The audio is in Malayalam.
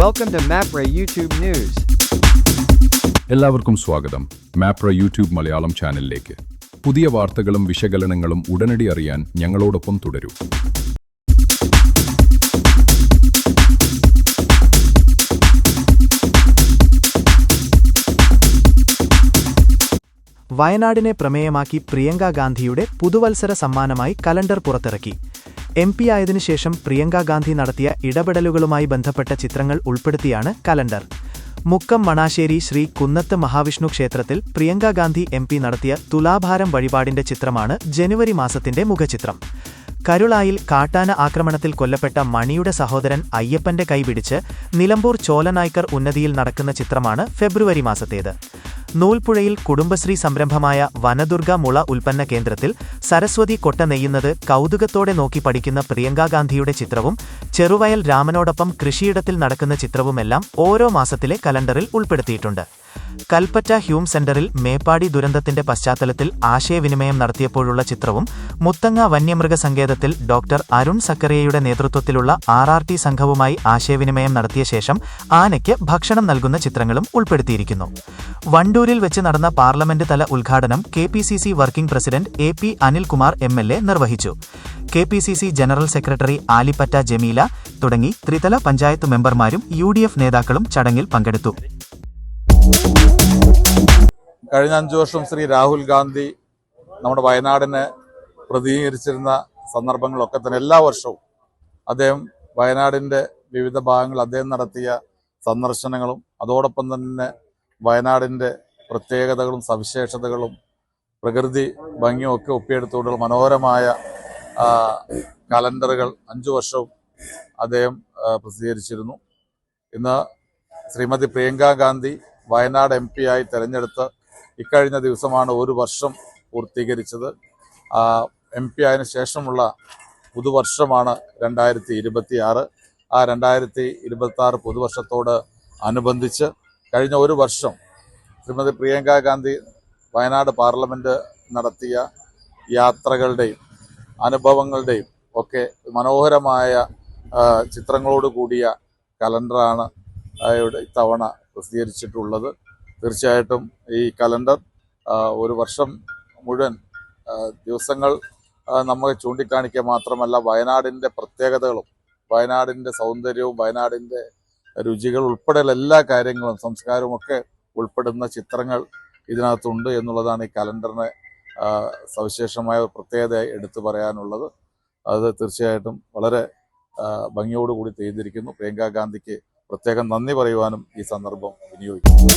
Welcome to MAPRA YouTube News. എല്ലാവർക്കും സ്വാഗതം. മാപ്ര യൂട്യൂബ് മലയാളം ചാനലിലേക്ക്. പുതിയ വാർത്തകളും വിശകലനങ്ങളും ഉടനടി അറിയാൻ ഞങ്ങളോടൊപ്പം തുടരൂ. വയനാടിനെ പ്രമേയമാക്കി പ്രിയങ്കാ ഗാന്ധിയുടെ പുതുവത്സര സമ്മാനമായി കലണ്ടർ പുറത്തിറക്കി. എം പി ആയതിനു ശേഷം പ്രിയങ്ക ഗാന്ധി നടത്തിയ ഇടപെടലുകളുമായി ബന്ധപ്പെട്ട ചിത്രങ്ങൾ ഉൾപ്പെടുത്തിയാണ് കലണ്ടർ. മുക്കം മണാശ്ശേരി ശ്രീ കുന്നത്ത് മഹാവിഷ്ണു ക്ഷേത്രത്തിൽ പ്രിയങ്ക ഗാന്ധി എം പി നടത്തിയ തുലാഭാരം വഴിപാടിന്റെ ചിത്രമാണ് ജനുവരി മാസത്തിന്റെ മുഖചിത്രം. കരുളായിൽ കാട്ടാന ആക്രമണത്തിൽ കൊല്ലപ്പെട്ട മണിയുടെ സഹോദരൻ അയ്യപ്പന്റെ കൈപിടിച്ച് നിലമ്പൂർ ചോലനായ്ക്കർ ഉന്നതിയിൽ നടക്കുന്ന ചിത്രമാണ് ഫെബ്രുവരി മാസത്തേത്. നൂൽപ്പുഴയിൽ കുടുംബശ്രീ സംരംഭമായ വനദുർഗ മുള ഉൽപ്പന്ന കേന്ദ്രത്തിൽ സരസ്വതി കൊട്ട നെയ്യുന്നത് കൗതുകത്തോടെ നോക്കി പഠിക്കുന്ന പ്രിയങ്കാ ഗാന്ധിയുടെ ചിത്രവും ചെറുവയൽ രാമനോടൊപ്പം കൃഷിയിടത്തിൽ നടക്കുന്ന ചിത്രവുമെല്ലാം ഓരോ മാസത്തിലെ കലണ്ടറിൽ ഉൾപ്പെടുത്തിയിട്ടുണ്ട് കൽപ്പറ്റ ഹ്യൂം സെന്ററിൽ മേപ്പാടി ദുരന്തത്തിന്റെ പശ്ചാത്തലത്തിൽ ആശയവിനിമയം നടത്തിയപ്പോഴുള്ള ചിത്രവും മുത്തങ്ങ വന്യമൃഗ സങ്കേതത്തിൽ ഡോക്ടർ അരുൺ സക്കറിയയുടെ നേതൃത്വത്തിലുള്ള ആർ ആർ ടി സംഘവുമായി ആശയവിനിമയം നടത്തിയ ശേഷം ആനയ്ക്ക് ഭക്ഷണം നൽകുന്ന ചിത്രങ്ങളും ഉൾപ്പെടുത്തിയിരിക്കുന്നു. വണ്ടൂരിൽ വെച്ച് നടന്ന പാർലമെന്റ് തല ഉദ്ഘാടനം K P C C working president A P Anilkumar M L A നിർവഹിച്ചു. K P C C general secretary Alippatta Jameela തുടങ്ങി ത്രിതല പഞ്ചായത്ത് മെമ്പർമാരും യു ഡി എഫ് നേതാക്കളും ചടങ്ങിൽ പങ്കെടുത്തു. കഴിഞ്ഞ അഞ്ചു വർഷം ശ്രീ രാഹുൽ ഗാന്ധി നമ്മുടെ വയനാടിനെ പ്രതിനിധീകരിച്ചിരുന്ന സന്ദർഭങ്ങളൊക്കെ തന്നെ എല്ലാ വർഷവും അദ്ദേഹം വയനാടിന്റെ വിവിധ ഭാഗങ്ങൾ അദ്ദേഹം നടത്തിയ സന്ദർശനങ്ങളും അതോടൊപ്പം തന്നെ വയനാടിന്റെ പ്രത്യേകതകളും സവിശേഷതകളും പ്രകൃതി ഭംഗിയും ഒക്കെ ഒപ്പിയെടുത്തുകൊണ്ടുള്ള മനോഹരമായ കലണ്ടറുകൾ അഞ്ചു വർഷവും അദ്ദേഹം പ്രസിദ്ധീകരിച്ചിരുന്നു. ഇന്ന് ശ്രീമതി പ്രിയങ്ക ഗാന്ധി വയനാട് എം പി ആയി തെരഞ്ഞെടുത്ത് ഇക്കഴിഞ്ഞ ദിവസമാണ് ഒരു വർഷം പൂർത്തീകരിച്ചത്. എം പി ആയതിനു ശേഷമുള്ള പുതുവർഷമാണ് രണ്ടായിരത്തി ഇരുപത്തി ആറ് ആ രണ്ടായിരത്തി ഇരുപത്തി ആറ് പുതുവർഷത്തോട് അനുബന്ധിച്ച് കഴിഞ്ഞ ഒരു വർഷം ശ്രീമതി പ്രിയങ്ക ഗാന്ധി വയനാട് പാർലമെന്റ് നടത്തിയ യാത്രകളുടെയും അനുഭവങ്ങളുടെയും ഒക്കെ മനോഹരമായ ചിത്രങ്ങളോട് കൂടിയ കലണ്ടറാണ് ഇത്തവണ പ്രസിദ്ധീകരിച്ചിട്ടുള്ളത്. തീർച്ചയായിട്ടും ഈ കലണ്ടർ ഒരു വർഷം മുഴുവൻ ദിവസങ്ങൾ നമുക്ക് ചൂണ്ടിക്കാണിക്കുക മാത്രമല്ല വയനാടിന്റെ പ്രത്യേകതകളും വയനാടിന്റെ സൗന്ദര്യവും വയനാടിന്റെ രുചികൾ ഉൾപ്പെടെയുള്ള എല്ലാ കാര്യങ്ങളും സംസ്കാരവും ഒക്കെ ഉൾപ്പെടുന്ന ചിത്രങ്ങൾ ഇതിനകത്തുണ്ട് എന്നുള്ളതാണ് ഈ കലണ്ടറിനെ സവിശേഷമായ ഒരു പ്രത്യേകത എടുത്തു പറയാനുള്ളത്. അത് തീർച്ചയായിട്ടും വളരെ ഭംഗിയോടുകൂടി ചെയ്തിരിക്കുന്നു പ്രിയങ്ക ഗാന്ധിക്ക് പ്രത്യേകം നന്ദി പറയുവാനും ഈ സന്ദർഭം വിനിയോഗിക്കുന്നു.